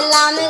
सलाम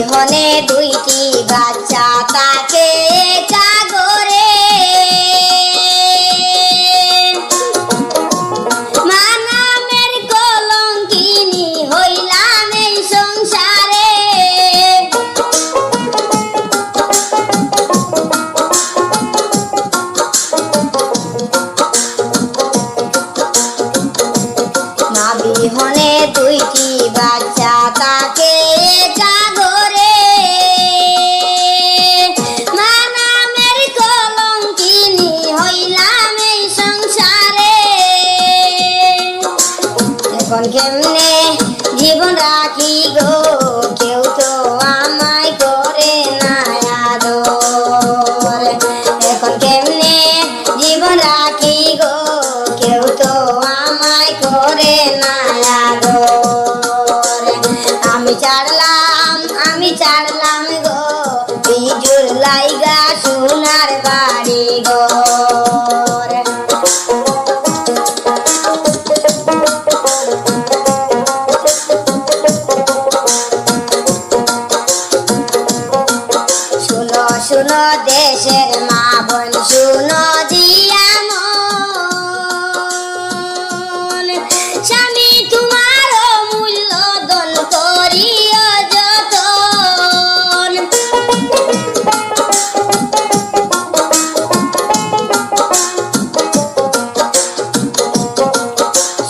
জীবনে দুইটি বাচ্চা তাকে জাগরে। মানামের কলঙ্কিনী হইলাম সংসারে। দুইটি বাচ্চা এখন কেমনে জীবন রাখি গো কেউ তো আমায় করে না এখন কেমনে জীবন রাখি গো কেউ তো আমায় করে না শুনো দেশের মা বোন শুনো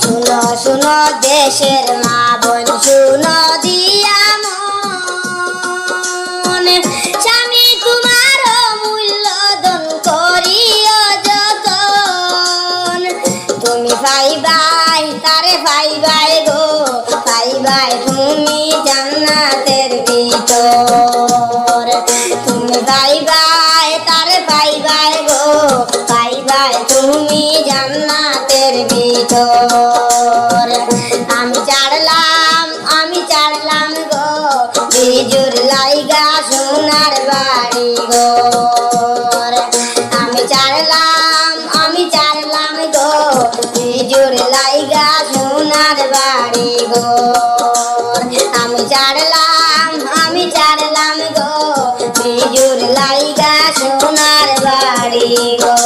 মূল্য শুনো দেশের মা বোন শুনো দিয়া তুমি পাইবাই তারে পাইবাই গো। পাইবাই তুমি জান্নাতের ভিতর। তুমি পাইবাই তারে পাইবাই গো। পাইবাই তুমি জান্নাতের ভিতর। আমি ছাড়লাম আমি ছাড়লাম গো। বিজুর লাইগা সোনার বাড়ি গো। বিজুর লাইগা বাড়ি আমি ছাড়লাম আমি গো বিজুর লাইগা সোনার বাড়ি গো।